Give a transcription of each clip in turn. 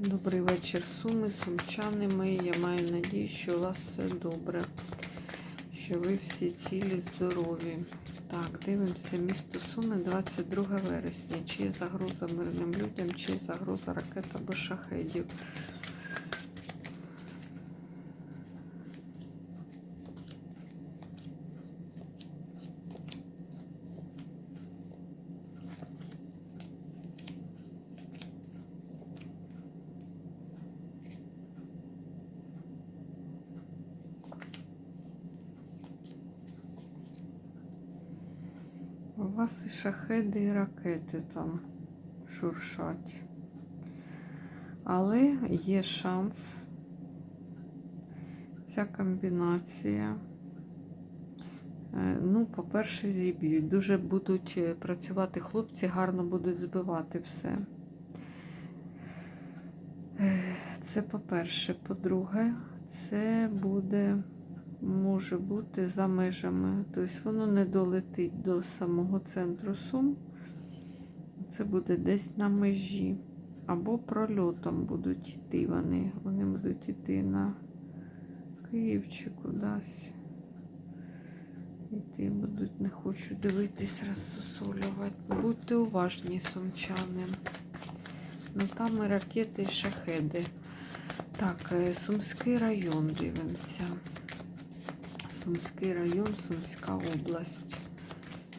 Добрий вечір, суми, сумчани мої. Я маю надію, що у вас все добре, що ви всі цілі, здорові. Так, дивимося, місто Суми, 22 вересня. Чи є загроза мирним людям, чи є загроза ракет або шахедів. Вас і шахеди, і ракети там шуршать. Але є шанс. Ця комбінація. е, Ну, по-перше, зіб'ють. Дуже будуть е, працювати хлопці, гарно будуть збивати все. Е, Це по-перше. По-друге, це буде може бути за межами. Тобто воно не долетить до самого центру Сум. Це буде десь на межі. Або прольотом будуть йти вони. Вони будуть йти на Київ чи кудись. Йти будуть, не хочу дивитись, розсосолювати. Будьте уважні, сумчани. Ну там і ракети, і шахеди. Так, е, Сумський район дивимося. Сумський район, Сумська область.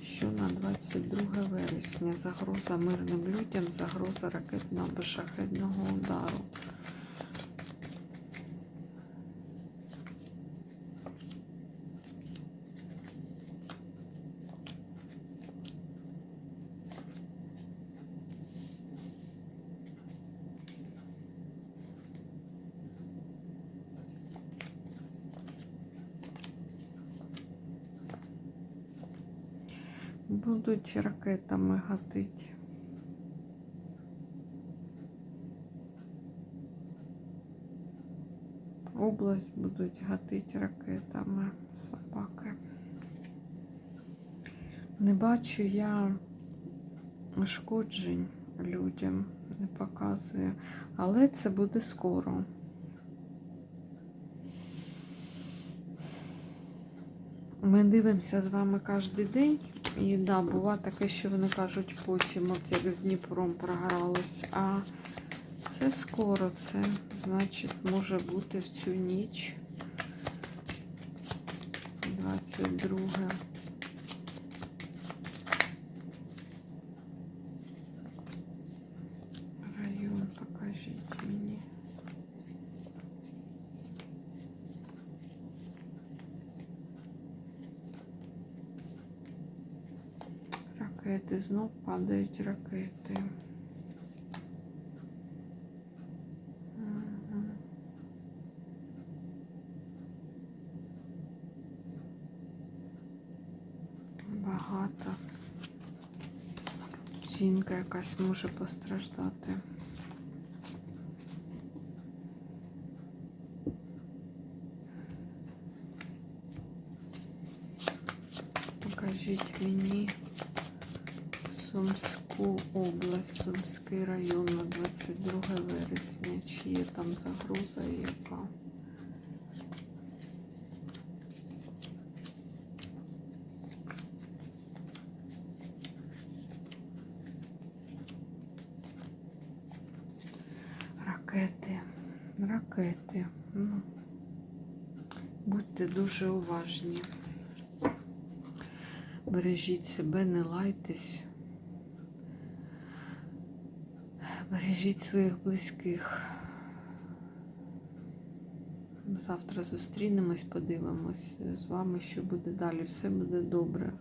Що на 22 вересня? Загроза мирним людям, загроза ракетного або шахедного удару. Будуть ракетами гатить. Область будуть гатити ракетами собаки. Не бачу я шкоджень людям, не показую, але це буде скоро. Ми дивимося з вами кожен день. І да, буває таке, що вони кажуть потім, от як з Дніпром програлось. А це скоро, це значить може бути в цю ніч. 22. Район покажіть мені. Ракети, знов падають ракети. Багато. Жінка якась може постраждати. Покажіть мені Сумську область, Сумський район на 22 вересня. Чи є там загроза і яка? Ракети, ракети. Ну, будьте дуже уважні. Бережіть себе, не лайтесь. Бережіть своїх близьких. Завтра зустрінемось, подивимось з вами, що буде далі. Все буде добре.